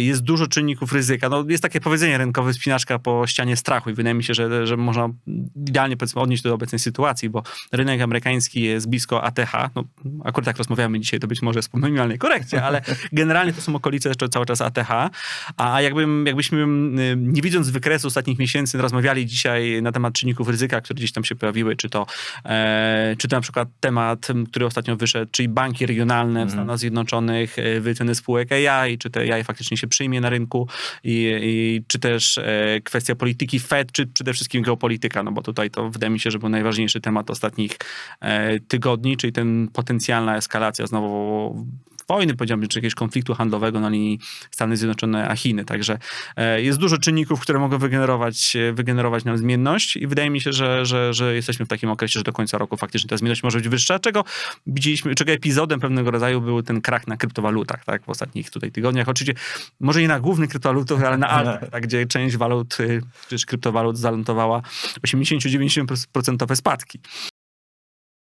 jest dużo czynników ryzyka. No, jest takie powiedzenie rynkowe spinaczka po ścianie strachu i wydaje mi się, że, że można idealnie powiedzmy odnieść do obecnej sytuacji, bo rynek amerykański jest blisko ATH. No, akurat tak rozmawiamy dzisiaj, to być może z pominimalnej korekcie, ale generalnie to są okolice jeszcze cały czas ATH. A jakbym, jakbyśmy nie widząc wykresu ostatnich miesięcy rozmawiali dzisiaj na temat czynników ryzyka, które gdzieś tam się pojawiły, czy to, e, czy to na przykład temat, który ostatnio wyszedł, czyli banki regionalne w Stanach Zjednoczonych, e, wyceny spółek AI, czy te AI faktycznie się przyjmie na rynku i, i czy też e, kwestia polityki Fed, czy przede wszystkim geopolityka, no bo tutaj to wydaje mi się, że był najważniejszy temat ostatnich e, tygodni, czyli ten potencjalna eskalacja znowu wojny, powiedziałbym, czy jakiegoś konfliktu handlowego na linii Stany Zjednoczone a Chiny. Także e, jest dużo czynników, które mogą wygenerować, e, wygenerować nam zmienność i wydaje mi się, że, że, że jesteśmy w takim okresie, że do końca roku faktycznie ta zmienność może być wyższa, czego widzieliśmy, czego epizodem pewnego rodzaju był ten krach na kryptowalutach, tak, w ostatnich tutaj tygodniach. Oczywiście może nie na głównych kryptowalutach, ale na altach, tak, gdzie część walut, y, czy kryptowalut zalątowała 80-90% spadki.